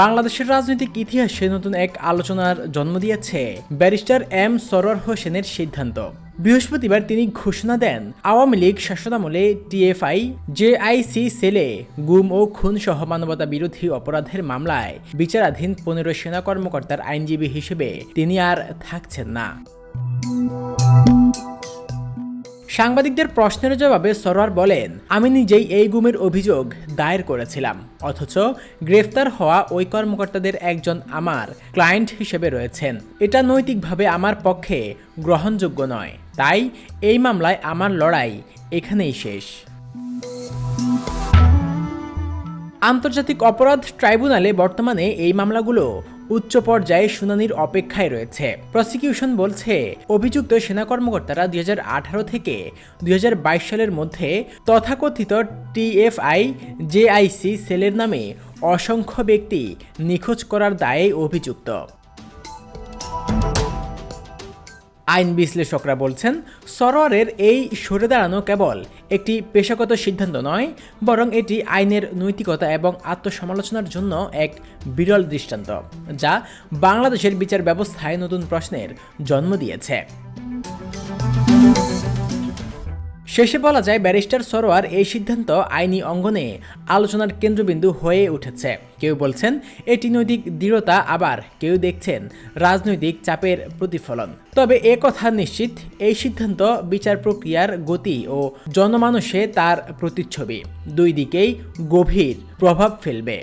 বাংলাদেশের রাজনৈতিক ইতিহাসে নতুন এক আলোচনার জন্ম দিয়েছে ব্যারিস্টার এম সরোয়ার হোসেনের সিদ্ধান্ত। বৃহস্পতিবার তিনি ঘোষণা দেন, আওয়ামী লীগ শাসনামলে টিএফআই, জেআইসি সেলে গুম ও খুন সহ মানবতা বিরোধী অপরাধের মামলায় বিচারাধীন পনেরো সেনা কর্মকর্তার আইনজীবী হিসেবে তিনি আর থাকছেন না। সাংবাদিকদের প্রশ্নের জবাবে সরোয়ার বলেন, আমি নিজেই এই গুমের অভিযোগ দায়ের করেছিলাম, অথচ গ্রেফতার হওয়া ওই কর্মকর্তাদের একজন আমার ক্লায়েন্ট হিসেবে রয়েছেন। এটা নৈতিকভাবে আমার পক্ষে গ্রহণযোগ্য নয়। তাই এই মামলায় আমার লড়াই এখানেই শেষ। আন্তর্জাতিক অপরাধ ট্রাইব্যুনালে বর্তমানে এই মামলাগুলো উচ্চ পর্যায়ে শুনানির অপেক্ষায় রয়েছে। প্রসিকিউশন বলছে, অভিযুক্ত সেনা কর্মকর্তারা দুই হাজার আঠারো থেকে দুই হাজার বাইশ সালের মধ্যে তথাকথিত টিএফআই জেআইসি সেলের নামে অসংখ্য ব্যক্তি নিখোঁজ করার দায়ে অভিযুক্ত। আইন বিশ্লেষকরা বলছেন, সরোয়ারের এই সরে দাঁড়ানো কেবল একটি পেশাগত সিদ্ধান্ত নয়, বরং এটি আইনের নৈতিকতা এবং আত্মসমালোচনার জন্য এক বিরল দৃষ্টান্ত, যা বাংলাদেশের বিচার ব্যবস্থায় নতুন প্রশ্নের জন্ম দিয়েছে। শেষে বলা যায় ব্যারিস্টার সরোয়ার এই সিদ্ধান্ত আইনি অঙ্গনে আলোচনার কেন্দ্রবিন্দু হয়ে উঠেছে। কেউ বলছেন, এটি নৈতিক দৃঢ়তা আবার কেউ দেখছেন, রাজনৈতিক চাপের প্রতিফলন তবে এ কথা নিশ্চিত, এই সিদ্ধান্ত বিচার প্রক্রিয়ার গতি ও জনমানসে তার প্রতিচ্ছবি। দুই দিকেই গভীর প্রভাব ফেলবে।